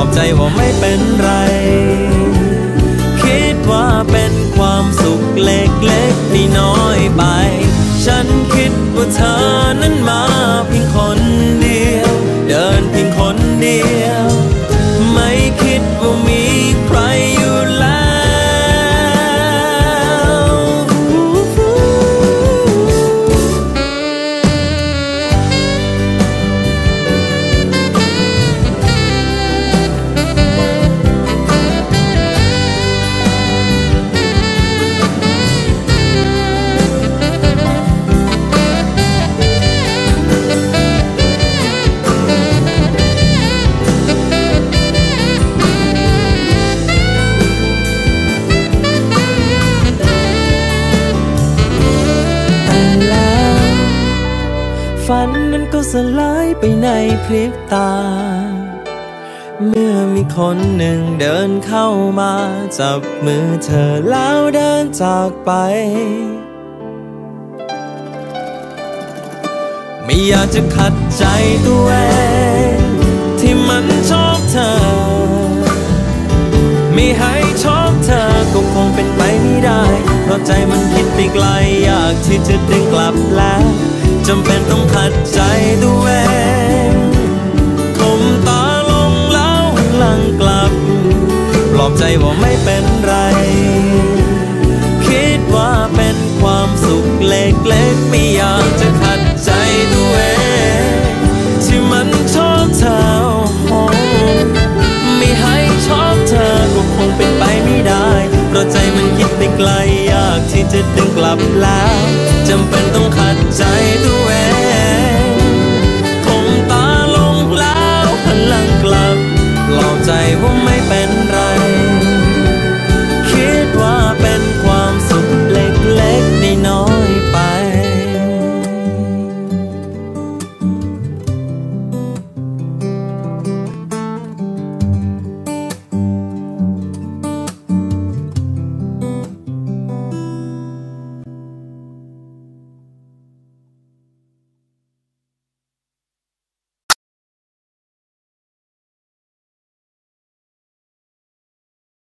ลอบใจว่าไม่เป็นไร คิดว่าเป็นความสุขเล็กๆที่น้อยไป ฉันคิดว่าเธอนั้นมา ก็สลายไปในพริบตา เมื่อมีคนหนึ่งเดินเข้ามา จับมือเธอแล้วเดินจากไป ไม่อยากจะขัดใจตัวเองที่มันชอบเธอ ไม่ให้ชอบเธอก็คงเป็นไปไม่ได้ เพราะใจมัน ไปไกลอยากที่จะดึงกลับแล้วจำเป็นต้องขัดใจตัวเองผมตาลงแล้วหันหลังกลับ ปลอบใจว่าไม่เป็น ไกลอยากที่จะดึงกลับแล้วจำเป็นต้องขัดใจด้วย